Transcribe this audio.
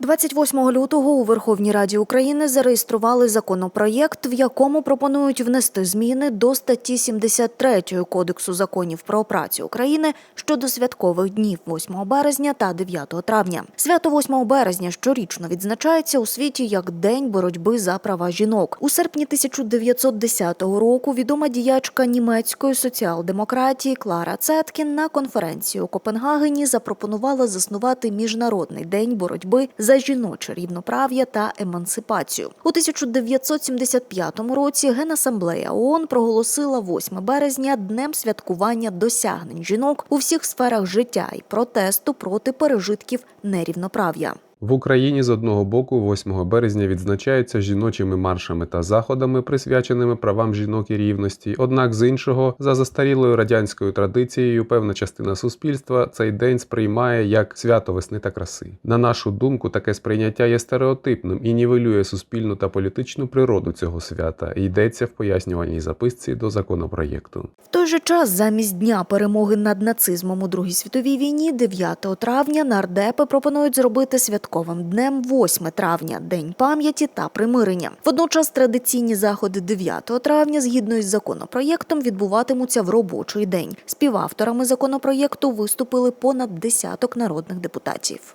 28 лютого у Верховній Раді України зареєстрували законопроєкт, в якому пропонують внести зміни до статті 73 Кодексу законів про працю України щодо святкових днів 8 березня та 9 травня. Свято 8 березня щорічно відзначається у світі як День боротьби за права жінок. У серпні 1910 року відома діячка німецької соціал-демократії Клара Цеткін на конференції у Копенгагені запропонувала заснувати міжнародний день боротьби за жіноче рівноправ'я та емансипацію. У 1975 році Генасамблея ООН проголосила 8 березня днем святкування досягнень жінок у всіх сферах життя і протесту проти пережитків нерівноправ'я. В Україні з одного боку 8 березня відзначаються жіночими маршами та заходами, присвяченими правам жінок і рівності. Однак з іншого, за застарілою радянською традицією, певна частина суспільства цей день сприймає як свято весни та краси. На нашу думку, таке сприйняття є стереотипним і нівелює суспільну та політичну природу цього свята. Йдеться в пояснювальній записці до законопроєкту. В той же час, замість дня перемоги над нацизмом у Другій світовій війні, 9 травня нардепи пропонують зробити святковим днем 8 травня День пам'яті та примирення. Водночас традиційні заходи 9 травня, згідно із законопроєктом, відбуватимуться в робочий день. Співавторами законопроєкту виступили понад десяток народних депутатів.